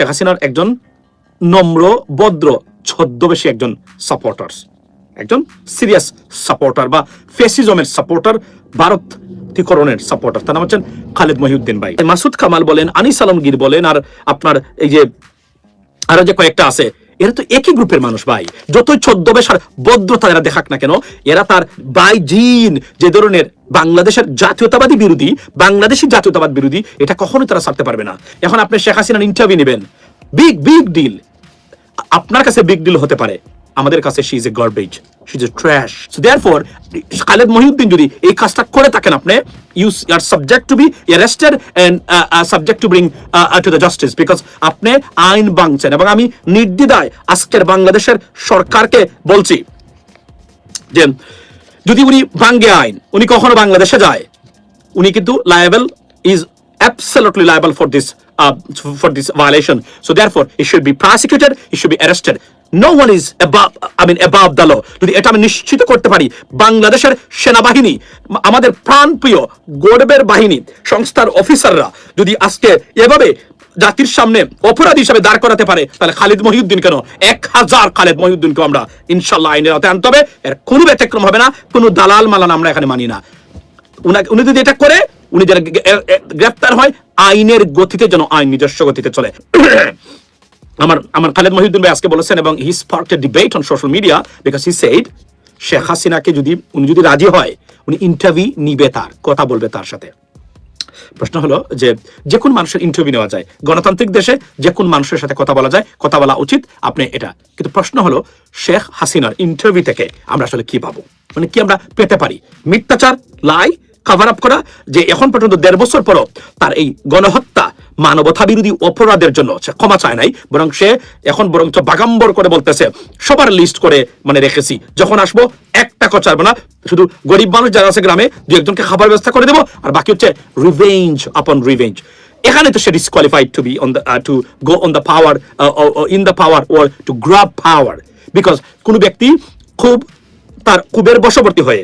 শেখ হাসিনার একজন নম্র, ভদ্র, ছদ্মবেশী একজন সাপোর্টার একজন সিরিয়াস সাপোর্টার বা ফেসিজমের সাপোর্টার ভারত ভারতীকরণের সাপোর্টার তার নাম হচ্ছেন খালেদ মহিউদ্দিন ভাই। মাসুদ কামাল বলেন, আনিস আলমগীর বলেন, আর আপনার এই যে আরও যে কয়েকটা আছে এরা তো একই গ্রুপের মানুষ ভাই। যতই ছদ্মবেশ আর ভদ্রতা এরা দেখাক না কেন, এরা তার বাই জিন, যে ধরনের বাংলাদেশের জাতীয়তাবাদী বিরোধী, বাংলাদেশি জাতীয়তাবাদ বিরোধী, এটা কখনোই তারা ছাড়তে পারবে না। এখন আপনি শেখ হাসিনার ইন্টারভিউ নেবেন। বিগ বিগ ডিল আপনার কাছে বিগ ডিল হতে পারে। আমাদের কাছে she is a garbage is a trash so therefore Khaled Mohiuddin যদি এই কাজটা করে থাকেন আপনি you are subject to be arrested and subject to bring to the justice because আপনি আইন ভাঙছেন এবং আমি নির্দ্বিধায় আজকের বাংলাদেশের সরকারকে বলছি যে যদি উনি ভাঙ্গে আইন উনি কখনো বাংলাদেশে যায় উনি কিন্তু liable is absolutely liable for this uh, for this violation. So therefore, he should be prosecuted. He should be arrested. No one is above. I mean, above the law. যদি এটা আমি নিশ্চিত করতে পারি বাংলাদেশের সেনাবাহিনী আমাদের প্রাণপ্রিয় গর্বের বাহিনী সংস্থার অফিসাররা যদি আজকে এভাবে জাতির সামনে অপরাধী হিসাবে দাঁড় করাতে পারে তাহলে খালিদ মহিউদ্দিন কেন এক হাজার খালেদ মহিউদ্দিনকে আমরা ইনশাল্লাহ আইনের আওতায় আনতে হবে এর কোনো ব্যতিক্রম হবে না কোনো দালাল মালান আমরা এখানে মানি না উনি যদি এটা করে উনি যেন গে- এ- এ- গ্রেফতার হয় আইনের গতিতে যেন আইন নিজস্ব গতিতে চলে আমার আমার খালেদ মহিউদ্দিন ভাই আজকে বলেছেন এবং he spark a debate on social media because he said Sheikh হাসিনাকে যদি, উনি যদি রাজি হয়, উনি ইন্টারভিউ নিবে তার, কথা বলবে তার সাথে। প্রশ্ন হলো যে যে কোন মানুষের ইন্টারভিউ নেওয়া যায়? গণতান্ত্রিক দেশে যে কোন মানুষের সাথে কথা বলা যায়, কথা বলা উচিত, আপনি এটা। কিন্তু প্রশ্ন হলো, শেখ হাসিনার ইন্টারভিউ থেকে আমরা আসলে কি পাবো? মানে কি আমরা পেতে পারি? মিথ্যাচার, লাই কভার আপ করা, যে এখন পর্যন্ত দেড় বছর পরও তার এই গণহত্যা মানবতা বিরোধী অপরাধের জন্য সে ক্ষমা চায় নাই, বরং সে এখন বরঞ্চ বাগাম্বর করে বলতেছে, সবার লিস্ট করে মানে রেখেছি। যখন আসব, একটা কচারবো না, শুধু গরিব মানুষ যারা আছে গ্রামে, দু একজনকে খাবার ব্যবস্থা করে দেবো, আর বাকি হচ্ছে রিভেঞ্জ আপন রিভেঞ্জ এখানে তো সে disqualified to be on the to go on the power in the power or to grab power because কোনো ব্যক্তি খুব তার কুবের বশবর্তী হয়ে,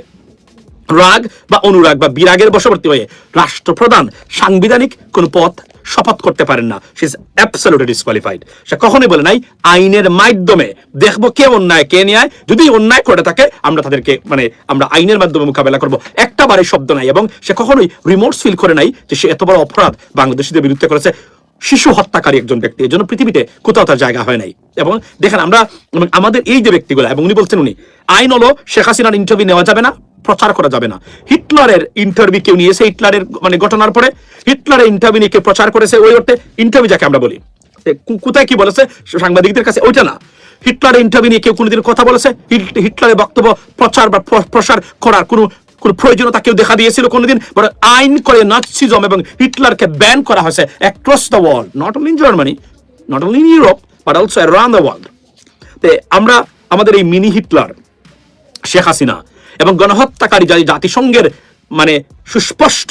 রাগ বা অনুরাগ বা বিরাগের বশবর্তী হয়ে রাষ্ট্রপ্রধান, সাংবিধানিক কোন পথ শপথ করতে পারেন না। সে অ্যাবসলিউটলি ডিসকোয়ালিফাইড সে কখনোই বলে নাই, আইনের মাধ্যমে। দেখব কে অন্যায়, কে ন্যায়। যদি অন্যায় করে থাকে, আমরা তাদেরকে মানে আমরা আইনের মাধ্যমে মোকাবেলা করব। একটা বারে শব্দ নাই এবং সে কখনোই রিমোটস ফিল করে নাই যে সে এত বড় অপরাধ বাংলাদেশিদের বিরুদ্ধে করেছে। শিশু হত্যাকারী একজন ব্যক্তি, এর জন্য পৃথিবীতে কোথাও তার জায়গা হয় নাই। এবং দেখেন আমরা আমাদের এই যে ব্যক্তিগুলো, এবং উনি বলছেন উনি, আইন হলো শেখ হাসিনার ইন্টারভিউ নেওয়া যাবে না প্রচার করা যাবে না। হিটলারের ইন্টারভিউ কেউ নিয়েছে, হিটলারের মানে ঘটনার পরে হিটলারের ইন্টারভিউ নিয়ে প্রচার করেছে, ওই অর্থে ইন্টারভিউ যাকে আমরা বলি। কোথায় কি বলেছে, সাংবাদিকদের কাছে, ওইটা না। হিটলারের ইন্টারভিউ নিয়ে কেউ কোনোদিন কথা বলেছে হিটলারের বক্তব্য, প্রচার বা প্রসার করার কোনো, কোন প্রয়োজনীয়তা কেউ দেখা দিয়েছিল কোনোদিন? বরং আইন করে নাৎসিজম এবং হিটলারকে ব্যান করা হয়েছে across the world not only in Germany not only in Europe but also around the world তে আমরা, আমাদের এই মিনি হিটলার শেখ হাসিনা এবং গণহত্যাকারী যারা জাতিসংঘের মানে সুস্পষ্ট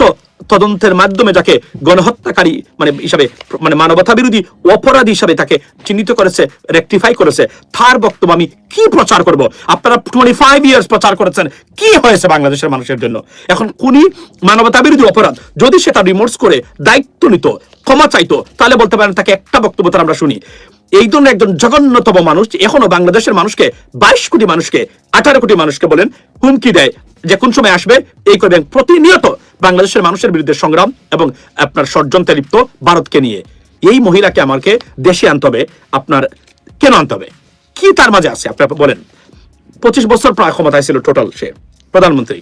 তদন্তের মাধ্যমে যাকে গণহত্যাকারী মানে হিসাবে মানে মানবতা বিরোধী অপরাধী হিসাবে তাকে চিহ্নিত করেছে রেকটিফাই করেছে, তার বক্তব্য আমি কি প্রচার করব? আপনারা টোয়েন্টি ফাইভ ইয়ার্স প্রচার করেছেন, কি হয়েছে বাংলাদেশের মানুষের জন্য? এখন কোনি মানবতা বিরোধী অপরাধ, যদি সেটা রিমোর্স করে দায়িত্ব নিত ক্ষমা চাইতো, তাহলে বলতে পারেন তাকে একটা বক্তব্য তার আমরা শুনি। এই ধরনের একজন জঘন্যতম মানুষ এখনও বাংলাদেশের মানুষকে, বাইশ কোটি মানুষকে, আঠারো কোটি মানুষকে বলেন, হুমকি দেয় যে কোন সময় আসবে, এই করবেন প্রতিনিয়ত বাংলাদেশের মানুষের বিরুদ্ধে সংগ্রাম এবং আপনার ষড়যন্ত্রে লিপ্ত ভারতকে নিয়ে। এই মহিলাকে আমাকে দেশে আনতে হবে, আপনার কেন আনতে হবে? কি তার মাঝে আছে আপনি বলেন। পঁচিশ বছর প্রায় ক্ষমতায় ছিল টোটাল সে, প্রধানমন্ত্রী।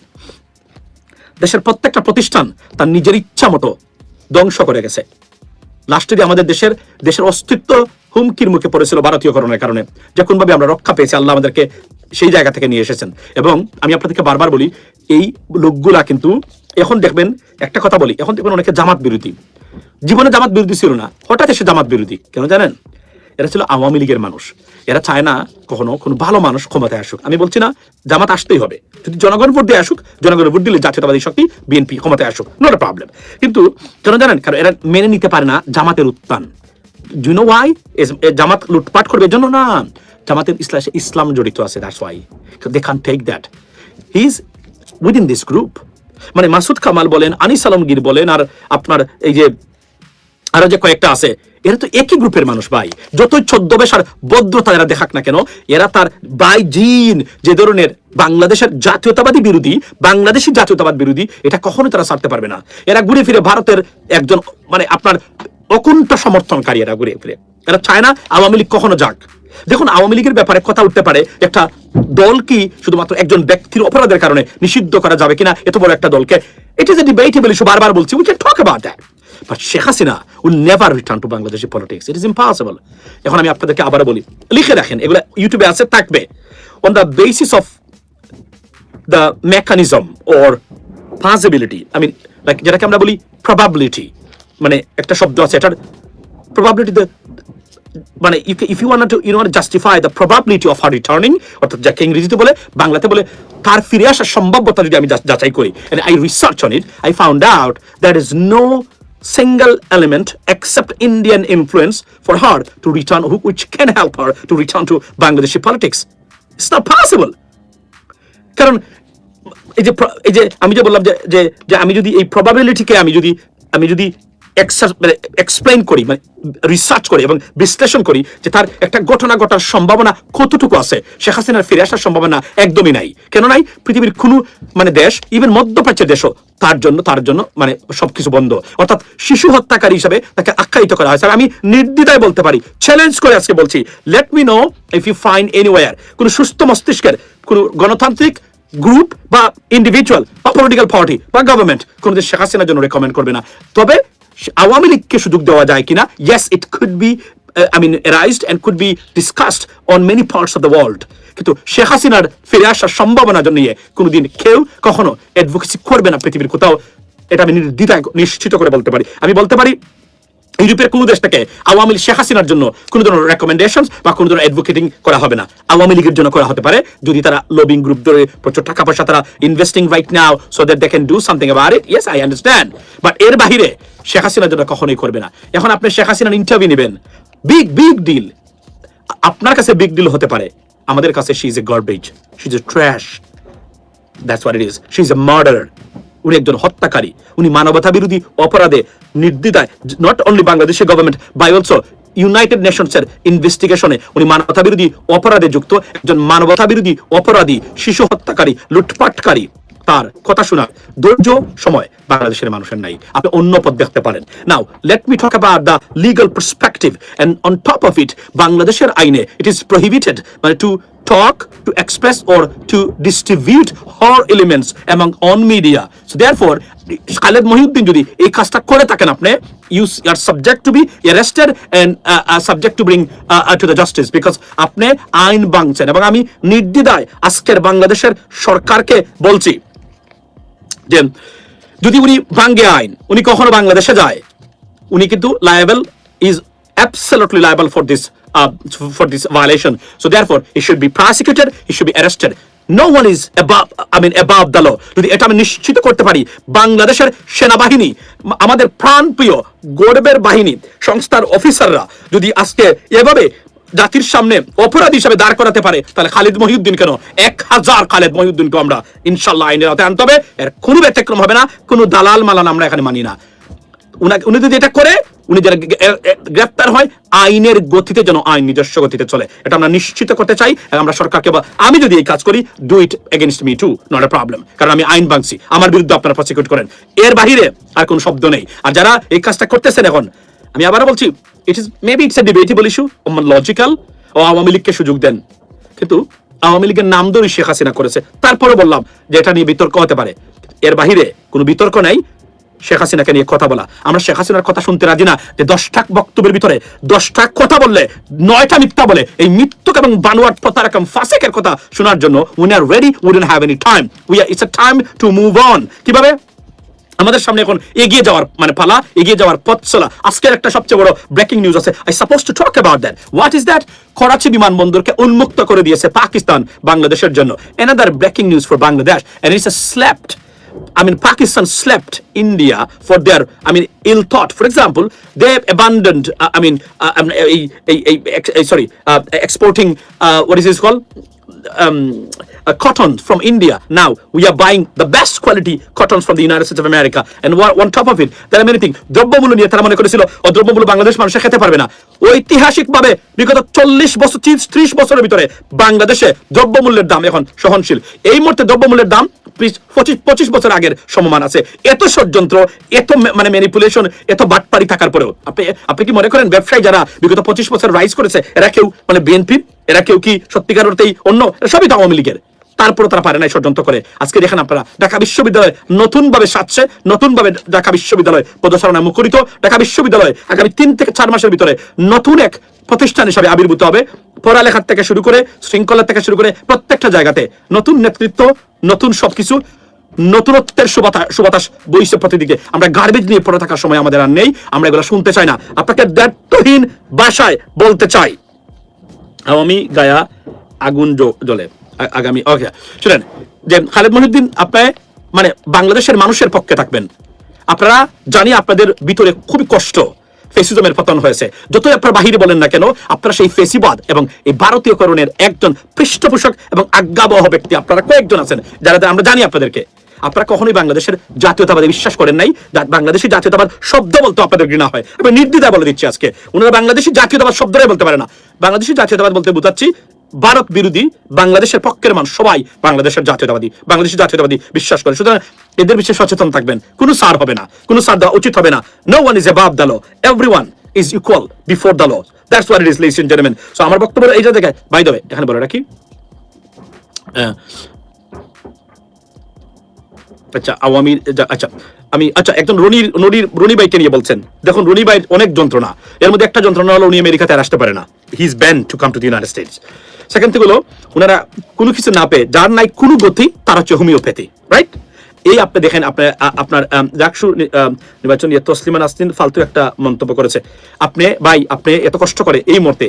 দেশের প্রত্যেকটা প্রতিষ্ঠান তার নিজের ইচ্ছা মতো ধ্বংস করে গেছে। লাস্টে আমাদের দেশের দেশের অস্তিত্ব হুমকির মুখে পড়েছিল ভারতীয়করণের কারণে। যে আমরা রক্ষা পেয়েছি, আল্লাহ আমাদেরকে সেই জায়গা থেকে নিয়ে এসেছেন। এবং আমি আপনাদেরকে বারবার বলি, এই লোকগুলা কিন্তু এখন দেখবেন, একটা কথা বলি, এখন দেখবেন অনেকে জামাত বিরোধী। জীবনে জামাত বিরোধী ছিল না, হঠাৎ এসে জামাত বিরোধী, কেন জানেন? এরা ছিল আওয়ামী লীগের মানুষ। এরা চায় না কখনো কোনো ভালো মানুষ ক্ষমতায় আসুক। আমি বলছি না, জামাত আসতেই হবে। যদি জনগণ ভোট দিয়ে আসুক জনগণ ভোট দিলে জাতীয়তাবাদী শক্তি, বিএনপি ক্ষমতায় আসুক নোট প্রবলেম কিন্তু কেন জানেন, কারণ এরা মেনে নিতে পারে না জামাতের উত্থান। Know why? জামাত লুটপাট করবে জন্য না। জামাতের ইসলাম ইসলাম জড়িত আছে that's why they can take that he is within this group মানে মাসুদ কামাল বলেন, আনিস আলমগীর বলেন, আর আপনার এই যে আরও যে কয়েকটা আছে, এরা তো একই গ্রুপের মানুষ ভাই। যতই ছদ্মবেশার বদ্রতা এরা দেখাক না কেন, এরা তার বাই জিন, যে ধরনের বাংলাদেশের জাতীয়তাবাদী বিরোধী, বাংলাদেশি জাতীয়তাবাদ বিরোধী, এটা কখনোই তারা ছাড়তে পারবে না। এরা ঘুরে ফিরে ভারতের একজন মানে আপনার অকুণ্ঠ সমর্থনকারী এরা ঘুরে ফিরে। এরা চায় না আওয়ামী লীগ কখনো যাক। দেখুন, আওয়ামী লীগের ব্যাপারে কথা উঠতে পারে একটা দল কি শুধুমাত্র একজন ব্যক্তির অপরাধের কারণে নিষিদ্ধ করা যাবে কিনা, এত বড় একটা দলকে। It is a debatable issue বারবার বলছি we can talk about that but Sheikh Hasina will never return to Bangladeshi politics it is impossible এখন আমি আপনাদেরকে আবারও বলি, লিখে রাখেন, এগুলো ইউটিউবে আছে, থাকবে। On the basis of the mechanism or possibility I mean like যেটাকে আমরা বলি প্রবাবিলিটি মানে একটা শব্দ আছে, এটার প্রবাবিলিটি দ্য মানে if you want to you want justify the probability of her returning অর্থাৎ যাকে ইংরেজিতে বলে বাংলাতে বলে তার ফিরে আসার সম্ভাব্যতা যদি আমি যাচাই করি and I research on it I found out there is no single element except Indian influence for her to return which can help her to return to Bangladeshi politics it's not possible কারণ এই যে এই যে আমি যে বললাম যে যে আমি যদি এই প্রবাবিলিটিকে আমি যদি আমি যদি এক্সপ্লেইন করি মানে রিসার্চ করি এবং বিশ্লেষণ করি যে তার একটা ঘটনা ঘটার সম্ভাবনা কতটুকু আছে। শেখ হাসিনার ফিরে আসার সম্ভাবনা একদমই নাই। কেন নাই? পৃথিবীর কোনো মানে দেশ ইভেন মধ্যপ্রাচ্যের দেশও তার জন্য তার জন্য মানে সবকিছু বন্ধ। অর্থাৎ শিশু হত্যাকারী হিসাবে তাকে আখ্যায়িত করা হয়েছে আমি নির্দ্বিধায় বলতে পারি চ্যালেঞ্জ করে আজকে বলছি। Let me know if you find anywhere কোনো সুস্থ মস্তিষ্কের কোনো গণতান্ত্রিক গ্রুপ বা ইন্ডিভিজুয়াল বা পলিটিক্যাল পার্টি বা গভর্নমেন্ট কোনো দেশ শেখ হাসিনার জন্য রেকমেন্ড করবে না। তবে আওয়ামী লীগকে সুযোগ দেওয়া যায় কিনা? Yes it could be I mean arised and could be discussed on many parts of the world কিন্তু শেখ হাসিনার ফিরে আসার সম্ভাবনা নিয়ে কোনোদিন কেউ কখনো অ্যাডভোকেসি করবে না পৃথিবীর কোথাও। এটা আমি নির্দ্বিধায় নিশ্চিত করে বলতে পারি। আমি বলতে পারি ইউরোপের কোনো দেশ থেকে আওয়ামী লীগ, শেখ হাসিনার জন্য কোনো ধরনের রেকমেন্ডেশন বা কোনো ধরনের অ্যাডভোকেটিং করা হবে না। আওয়ামী লীগের জন্য করা হতে পারে। যদি তারা লবিং গ্রুপ ধরে প্রচুর টাকা পয়সা তারা investing right now so that they can do something about it yes I understand but এর বাহিরে শেখ হাসিনার জন্য কখনোই করবে না। এখন আপনি শেখ হাসিনার ইন্টারভিউ নেবেন। বিগ বিগ ডিল আপনার কাছে বিগ ডিল হতে পারে। আমাদের কাছে she is a garbage she is a trash that's what it is she is a murder উনি একজন হত্যাকারী। উনি মানবতা বিরোধী অপরাধে নির্দ্বিধায় নট অনলি বাংলাদেশের government but also United Nations এর ইনভেস্টিগেশনে উনি মানবতা বিরোধী অপরাধে যুক্ত। একজন মানবতা বিরোধী অপরাধী, শিশু হত্যাকারী, লুটপাটকারী। তার কথা শোনার ধৈর্য, সময় বাংলাদেশের মানুষের নাই। আপনি অন্য পথ দেখতে পারেন। Now let me talk about the legal perspective and on top of it বাংলাদেশের আইনে ইট ইজ প্রহিবিটেড মানে to talk, to express, or to distribute her elements among on media. So therefore, Khaled Mohiuddin যদি এই কাজটা করে থাকেন আপনি you are subject to be arrested and subject to bring to the justice because আপনি আইন ভাঙছেন এবং আমি নির্দ্বিধায় আজকের বাংলাদেশের সরকারকে বলছি যে যদি উনি ভাঙ্গে আইন উনি কখনো বাংলাদেশে যায় উনি কিন্তু liable is absolutely liable for this uh, for this violation. So therefore, he should be prosecuted. He should be arrested. No one is above, I mean, above the law. যদি এটা আমি করতে পারি বাংলাদেশের সেনাবাহিনী ম- আমাদের প্রাণপ্রিয় গর্বের বাহিনী সংস্থার অফিসাররা যদি আজকে এভাবে জাতির সামনে অপরাধ হিসাবে দাঁড় করাতে পারে তাহলে খালিদ মহিউদ্দিন কেন এক হাজার খালেদ মহিউদ্দিনকে আমরা ইনশাল্লাহ আইনের আওতায় আনতে হবে এর কোনো ব্যতিক্রম হবে না কোনো দালাল মালান আমরা এখানে মানি না উনি যদি এটা করে, উনি যারা গে- গে- গ্রেফতার হয়, আইনের গতিতে যেন আইন নিজস্ব গতিতে চলে। এটা আমরা নিশ্চিত করতে চাই আমরা সরকারকে বা- আমি যদি এই কাজ করি do it against me too not a problem কারণ আমি আইন ভাঙছি আমার বিরুদ্ধে আপনারা প্রসিকিউট করেন। এর বাহিরে আর কোনো শব্দ নেই। আর যারা এই কাজটা করতেছেন এখন, আমি আবারও বলছি it is maybe it's a debatable issue logical ও আওয়ামী লীগকে সুযোগ দেন। কিন্তু আওয়ামী লীগের নাম ধরে শেখ হাসিনা করেছে। তারপরে বললাম যে এটা নিয়ে বিতর্ক হতে পারে। এর বাহিরে কোনো বিতর্ক নাই। শেখ হাসিনাকে নিয়ে কথা বলা। আমরা শেখ হাসিনার কথা শুনতে রাজি না যে দশটা বক্তব্যের ভিতরে দশটা কথা বললে, নয়টা মিথ্যা বলে। এই মৃত্যুক এবং বানোয়াট প্রতারকম ফাসেকের কথা শোনার জন্য we are ready we don't have any time we are it's a time to move on কীভাবে? আমাদের সামনে এখন এগিয়ে যাওয়ার মানে পালা, এগিয়ে যাওয়ার পথ চলা আজকের একটা সবচেয়ে বড় ব্রেকিং নিউজ আছে। I suppose to talk about that what is that Karachi বিমানবন্দরকে উন্মুক্ত করে দিয়েছে পাকিস্তান বাংলাদেশের জন্য। Another breaking news for Bangladesh and it's a slapped I mean, Pakistan slept India for their, I mean, ill thought. For example, they abandoned, uh, I mean, uh, um, a, a, a, a, a- sorry, uh, exporting, uh, what is this called? um, uh, cotton from India. Now we are buying the best quality cottons from the United States of America. And one, on top of it, there are many things. দ্রব্যমূল্য নিয়ে তারা মনে করেছিল ও দ্রব্যমূল্য বাংলাদেশ মানুষে খেতে পারবে না ঐতিহাসিকভাবে বিগত চল্লিশ বছর ত্রিশ বছরের ভিতরে বাংলাদেশে দ্রব্যমূল্যের দাম এখন সহনশীল এই মুহূর্তে দ্রব্যমূল্যের দাম পঁচিশ পঁচিশ বছর আগের সমমান আছে। এত ষড়যন্ত্র, এত মানে ম্যানিপুলেশন এত বাটপারি থাকার পরেও। আপনি আপনি কি মনে করেন ব্যবসায়ী যারা বিগত পঁচিশ বছর রাইজ করেছে, এরা কেউ মানে বিএনপির এরা কেউ কি সত্যিকার অর্থেই অন্য, সবই তো আওয়ামী লীগের। তারপরে তারা পারে নাই ষড়যন্ত্র করে। আজকে দেখেন আপনারা, ঢাকা বিশ্ববিদ্যালয় নতুন ভাবে সাজছে নতুন ভাবে ঢাকা বিশ্ববিদ্যালয় পদচারণা মুখরিত। ঢাকা বিশ্ববিদ্যালয় আগামী তিন থেকে চার মাসের ভিতরে নতুন এক প্রতিষ্ঠান হিসাবে আবির্ভূত হবে। পড়ালেখার থেকে শুরু করে শৃঙ্খলা থেকে শুরু করে প্রত্যেকটা জায়গাতে নতুন নেতৃত্ব, নতুন সবকিছু, নতুনত্বের সুবাতাস বইছে প্রতিদিকে। আমরা গার্বেজ নিয়ে পড়ে থাকার সময় আমাদের আর নেই, আমরা এগুলো শুনতে চাই না। আপনাকে দায়িত্বহীন ভাষায় বলতে চাই। আওয়ামী গায়া আগুন জ- জ্বলে। আগামী ওকে শুনেন, যে খালেদ মহিউদ্দিন আপনার মানে বাংলাদেশের মানুষের পক্ষে থাকবেন। আপনারা জানি আপনাদের ভিতরে খুবই কষ্ট। ফেসিজমের পতন হয়েছে। যতই আপনারা বাহিরে বলেন না কেন, আপনারা সেই ফেসিবাদ এবং এই ভারতীয়করণের একজন পৃষ্ঠপোষক এবং আজ্ঞাবহ ব্যক্তি আপনারা কয়েকজন আছেন, যারা আমরা জানি আপনাদেরকে। আপনারা কখনোই বাংলাদেশের জাতীয়তাবাদে বিশ্বাস করেন নাই বাংলাদেশের বাংলাদেশি জাতীয়তাবাদ শব্দ বলতে আপনাদের ঘৃণা হয়। আমি নির্দ্বিধা বলে দিচ্ছি আজকে। ওনারা বাংলাদেশের জাতীয়তাবাদ শব্দটাই বলতে পারে না। বাংলাদেশের জাতীয়তাবাদ বলতে বুঝাচ্ছি ভারত বিরোধী বাংলাদেশের পক্ষের মানুষ সবাই বাংলাদেশের জাতীয়তাবাদী বাংলাদেশি জাতীয়তাবাদী বিশ্বাস করে। সুতরাং এদের বিষয়ে সচেতন থাকবেন। কোনো সার হবে না, কোনো সার দেওয়া উচিত হবে না। No one is above the law everyone is equal before the law that's what it is ladies and gentleman so আমার বক্তব্য এই জায়গায় বাই দেবে এখানে বলে রাখি আচ্ছা আওয়ামী আচ্ছা আমি আচ্ছা একজন রনির রনির, রনি ভাইকে নিয়ে বলছেন। দেখুন, রনি ভাই অনেক যন্ত্রণা। এর মধ্যে একটা যন্ত্রণা হলো উনি আমেরিকাতে আসতে পারে না। He is ban to come to the United States second থেকে হলো ওনারা কোনো কিছু না পেয়ে, যার নাই কোনো গতি, তার হচ্ছে হোমিওপ্যাথি রাইট এই আপনি দেখেন আপনার আপনার জাকসু নির্বাচন নিয়ে তসলিমা নাসরিন ফালতু একটা মন্তব্য করেছে। আপনি, ভাই, আপনি এত কষ্ট করে এই মুহূর্তে,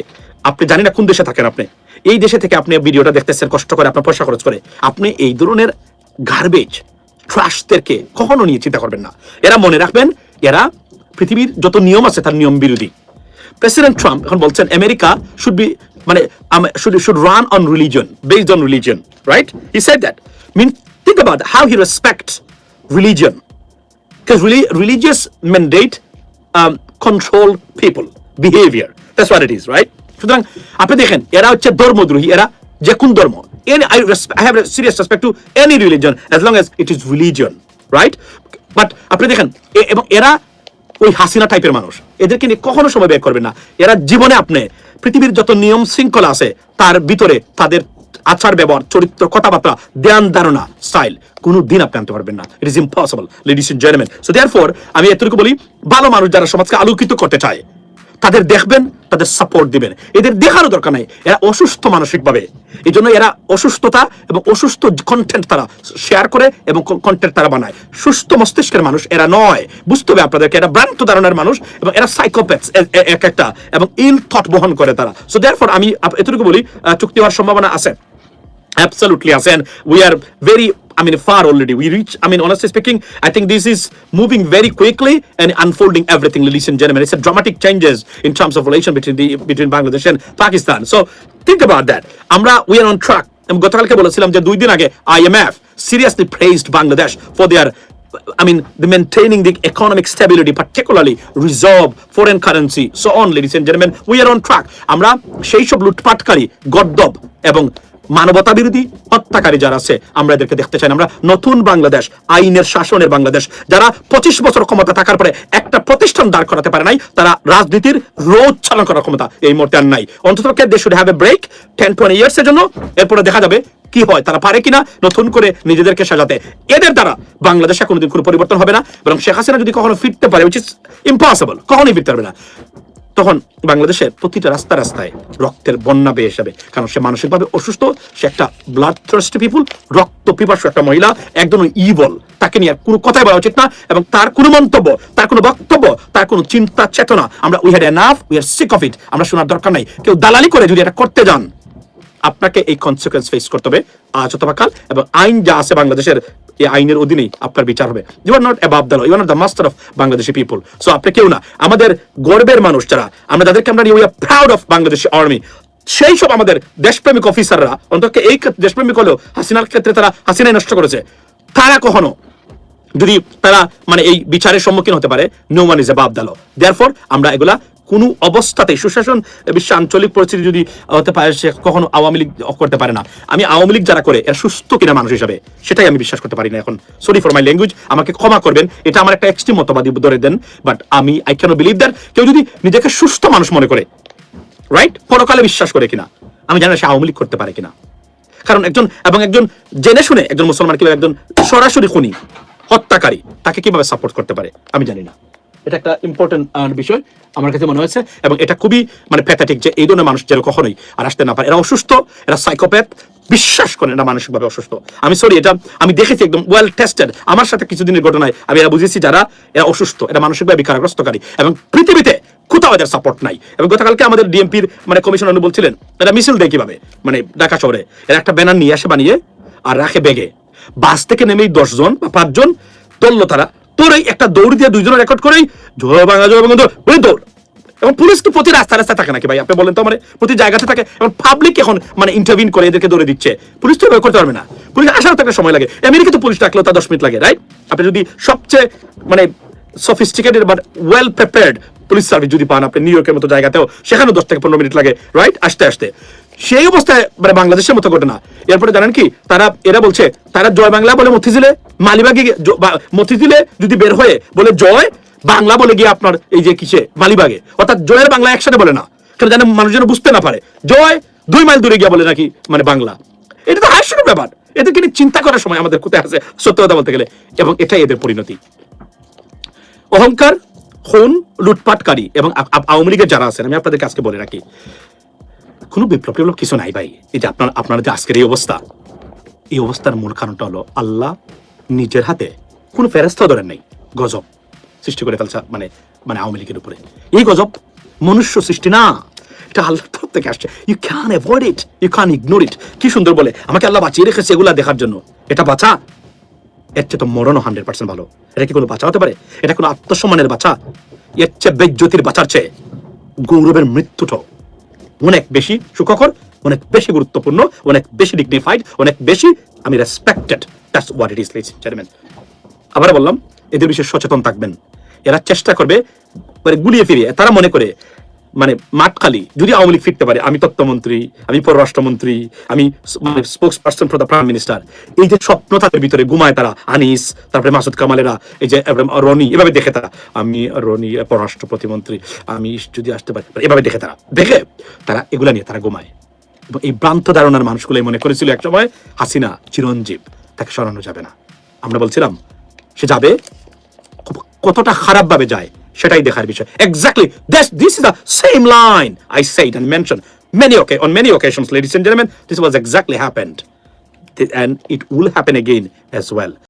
আপনি জানি না কোন দেশে থাকেন আপনি, এই দেশে থেকে আপনি ভিডিওটা দেখতেছেন, কষ্ট করে, আপনার পয়সা খরচ করে, আপনি এই ধরনের গার্বেজ ট্রাস্টদেরকে কখনো নিয়ে চিন্তা করবেন না। এরা মনে রাখবেন, এরা পৃথিবীর যত নিয়ম আছে তার নিয়ম বিরোধী। প্রেসিডেন্ট ট্রাম্প এখন বলছেন আমেরিকা শুড বি মানে should should run on religion based on religion right he said that mean think about how he respect religion because really religious mandate um, control people behavior that's what it is right সুতরাং আপনি দেখেন এরা হচ্ছে ধর্মদ্রোহী এরা যে কোন ধর্ম I, I have a serious respect to any religion as long as it is religion right but আপনি দেখেন এবং এরা ওই হাসিনা টাইপের মানুষ। এদেরকে নিয়ে কখনো সময় ব্যয় করবেন না। এরা জীবনে আপনি, পৃথিবীর যত নিয়ম শৃঙ্খলা আছে, তার ভিতরে তাদের আচার ব্যবহার, চরিত্র, কথাবার্তা, ধ্যান, ধারণা, স্টাইল, কোনো দিন আপনি আনতে পারবেন না। It is impossible ladies and gentleman so therefore আমি এতটুকু বলি, ভালো মানুষ যারা সমাজকে আলোকিত করতে চায় তাদের দেখবেন তাদের সাপোর্ট দিবেন। এদের দেখারও দরকার নাই। এরা অসুস্থ মানসিকভাবে। এই জন্য এরা অসুস্থতা এবং অসুস্থ কন্টেন্ট তারা শেয়ার করে এবং কন্টেন্ট তারা বানায়। সুস্থ মস্তিষ্কের মানুষ এরা নয়। বুঝতে হবে আপনাদেরকে এরা ভ্রান্ত ধারণার মানুষ এবং এরা সাইকোপ্যাথস এক একটা এবং ইল থট বহন করে তারা। সো দেয়ারফর আমি এতটুকু বলি চুক্তি হওয়ার সম্ভাবনা আছে। Yes. And we are very, I mean, far already. We reach, I mean, honestly speaking, I think this is moving very quickly and unfolding everything, ladies and gentlemen. It's a dramatic changes in terms of relation between the between Bangladesh and Pakistan. So think about that. আমরা we are on track. গতকালকে বলেছিলাম যে দুই দিন আগে IMF seriously praised Bangladesh for their I mean, the maintaining the economic stability, particularly reserve foreign currency, so on, ladies and gentlemen, we are on track. আমরা সেই সব লুটপাটকারী গদ্দব এবং মানবতা বিরোধী হত্যাকারী যারা আছে, আমরা এদেরকে দেখতে চাই আমরা নতুন বাংলাদেশ, আইনের শাসনের বাংলাদেশ। যারা পঁচিশ বছর ক্ষমতা থাকার পরে একটা প্রতিষ্ঠান দাঁড় করাতে পারে নাই, তারা রাজনীতির রোজ চালন করার ক্ষমতা এই মুহূর্তে আর নাই। অন্তত they should have a break ten twenty years এর জন্য। এরপরে দেখা যাবে কি হয়, তারা পারে কিনা, নতুন করে নিজেদেরকে সাজাতে। এদের দ্বারা বাংলাদেশে কোনোদিন কোনো পরিবর্তন হবে না। এবং শেখ হাসিনা যদি কখনো ফিরতে পারে ইজ ইম্পসিবল কখনোই ফিরতে পারবে না। তখন বাংলাদেশের প্রতিটা রাস্তা রাস্তায় রক্তের বন্যা বেয়ে যাবে। কারণ সে মানসিকভাবে অসুস্থ, সে একটা ব্লাড থ্রাস্টি পিপুল রক্ত পিপাসু একটা মহিলা একদম বল তাকে নিয়ে কোনো কথাই বলা উচিত না এবং তার কোনো মন্তব্য, তার কোনো বক্তব্য, তার কোনো চিন্তা চেতনা আমরা we had enough we are sick of it আমরা শোনার দরকার নাই। কেউ দালালি করে যদি এটা করতে যান আপনাকে এই কনসিকুয়েন্স ফেস করতে হবে আজ অথবা কাল, এবং আইন যা আছে বাংলাদেশের, এই আইনের অধীনেই আপনার বিচার হবে। You are not above the law you are the master of Bangladeshi people so আপনি কেউ না, আমাদের গর্বের মানুষ যারা, আমরা যাদেরকে আমরা we are proud of Bangladeshi army সেই সব আমাদের দেশপ্রেমিক অফিসাররা অন্তত এই দেশপ্রেমিক হলেও হাসিনার ক্ষেত্রে তারা হাসিনাই নষ্ট করেছে। তারা কখনো, যদি তারা মানে এই বিচারের সম্মুখীন হতে পারে নো ওয়ান ইজ এ দালো দেয়ারফর আমরা এগুলা কোনো অবস্থাতেই সুশাসন বিশ্ব আঞ্চলিক পরিস্থিতি যদি হতে পারে, সে কখনো আওয়ামী লীগ করতে পারে না। আমি আওয়ামী লীগ যারা করে, এরা সুস্থ কিনা মানুষ হিসাবে, সেটাই আমি বিশ্বাস করতে পারি না এখন। সরি ফর মাই ল্যাঙ্গুয়েজ আমাকে ক্ষমা করবেন। এটা আমার একটা এক্সট্রিম মতবাদী ধরে দেন বাট আমি আই ক্যান বিলিভ দ্যাট কেউ যদি নিজেকে সুস্থ মানুষ মনে করে রাইট পরকালে বিশ্বাস করে কিনা। আমি জানি না সে আওয়ামী লীগ করতে পারে কিনা। কারণ একজন, এবং একজন জেনে শুনে একজন মুসলমান কীভাবে একজন সরাসরি খুনি, হত্যাকারী, তাকে কীভাবে সাপোর্ট করতে পারে, আমি জানি না। এটা একটা ইম্পর্টেন্ট বিষয় আমার কাছে মনে হয়েছে। এবং এটা খুবই মানে প্যাথেটিক যে এই ধরনের মানুষ যেন কখনোই আর আসতে না পারে। এরা অসুস্থ, এরা সাইকোপ্যাথ বিশ্বাস করেন এরা মানসিকভাবে অসুস্থ। আমি সরি এটা আমি দেখেছি একদম ওয়েল টেস্টেড আমার সাথে কিছুদিনের ঘটনায় আমি এরা বুঝেছি যারা, এরা অসুস্থ, এরা মানসিকভাবে বিকারগ্রস্তকারী। এবং পৃথিবীতে কোথাও এদের সাপোর্ট নাই। এবং গতকালকে আমাদের ডিএমপির মানে কমিশনার বলছিলেন, এরা মিছিল দেয় কীভাবে? মানে ঢাকা শহরে। এরা একটা ব্যানার নিয়ে আসে বানিয়ে, আর রাখে ব্যাগে বাস থেকে নেমেই দশজন বা পাঁচজন দললো তারা তোর এই একটা দৌড় দিয়ে দুইজন রেকর্ড করেই জয় বাংলা ওই দৌড়। এবং পুলিশ তো প্রতি রাস্তা রাস্তায় থাকে নাকি ভাই? আপনি বলেন তো মানে প্রতি জায়গাতে থাকে। এবং পাবলিক এখন মানে ইন্টারভিউ করে এদেরকে দৌড়ে দিচ্ছে। পুলিশ তো করতে পারবে না। পুলিশ আসার তো একটা সময় লাগে। আমেরিকা তো পুলিশ ডাকলেও তা দশ মিনিট লাগে রাইট আপনি যদি সবচেয়ে মানে sophisticated but well prepared police service যদি পান আপনি নিউ ইয়র্কের মতো জায়গাতেও, সেখানেও দশ থেকে পনেরো মিনিট লাগে রাইট আসতে আসতে। সেই অবস্থায় মানে বাংলাদেশের মতো ঘটনা। এরপরে জানেন কি, তারা, এরা বলছে, তারা জয় বাংলা বলে মতিঝিলে, মালিবাগে মতিঝিলে যদি বের হয়ে বলে জয়, বাংলা বলে গিয়ে আপনার এই যে কিসে, মালিবাগে। অর্থাৎ জয়ের বাংলা একসাথে বলে না। কেন জানে মানুষ যেন বুঝতে না পারে। জয় দুই মাইল দূরে গিয়ে বলে নাকি মানে বাংলা। এটা তো হাস্যকর ব্যাপার। এদেরকে চিন্তা করার সময় আমাদের কোথায় আছে সত্য কথা বলতে গেলে। এবং এটাই এদের পরিণতি। অহংকার, খুন, লুটপাটকারী এবং আওয়ামী লীগের যারা আছেন, আমি আপনাদেরকে আজকে বলে রাখি, কোনো বিপ্লব টিপ্লব কিছু নাই ভাই। এই যে আপনার আপনার যে আজকের এই অবস্থা, এই অবস্থার মূল কারণটা হলো আল্লাহ নিজের হাতে কোনো ফেরস্তাও ধরেন নাই, গজব সৃষ্টি করে ফেলছে মানে মানে আওয়ামী লীগের উপরে। এই গজব মনুষ্য সৃষ্টি না, এটা আল্লাহর তরফ থেকে আসছে। You can avoid it you can ignore it কি সুন্দর বলে, আমাকে আল্লাহ বাঁচিয়ে রেখেছে এগুলা দেখার জন্য। এটা বাঁচা। এর চেয়ে তো মরণও হান্ড্রেড পার্সেন্ট ভালো। এটা কি কোনো বাঁচা হতে পারে? এটা কোনো আত্মসম্মানের বাঁচা? এর চেয়ে বেজ্যোতির বাঁচার চেয়ে গৌরবের মৃত্যুটাও অনেক বেশি সুখকর, অনেক বেশি গুরুত্বপূর্ণ, অনেক বেশি ডিগনিফাইড অনেক বেশি আমি respected that's what it is lease chairman আবার বললাম, এদের বিষয়ে সচেতন থাকবেন। এরা চেষ্টা করবে মানে গুলিয়ে ফিরিয়ে, তারা মনে করে মানে মাঠখালি, যদি আওয়ামী লীগ ফিরতে পারে, আমি তত্ত্বমন্ত্রী, আমি পররাষ্ট্রমন্ত্রী, আমি spokesperson for the prime minister এই যে স্বপ্ন তাদের ভিতরে ঘুমায় তারা, আনিস, তারপরে মাসুদ কামালেরা, এই যে রনি, এভাবে দেখে তারা, আমি রনি, পররাষ্ট্র প্রতিমন্ত্রী, আমি যদি আসতে পারি এভাবে দেখে তারা দেখে তারা এগুলা নিয়ে তারা ঘুমায়। এবং এই ভ্রান্ত ধারণার মানুষগুলো মনে করেছিল একসময় হাসিনা চিরঞ্জীব, তাকে সরানো যাবে না। আমরা বলছিলাম, সে যাবে, কতটা খারাপভাবে যায় সেটাই দেখার বিষয় exactly this this is the same line I said and mentioned many okay on many occasions ladies and gentlemen this was exactly happened and it will happen again as well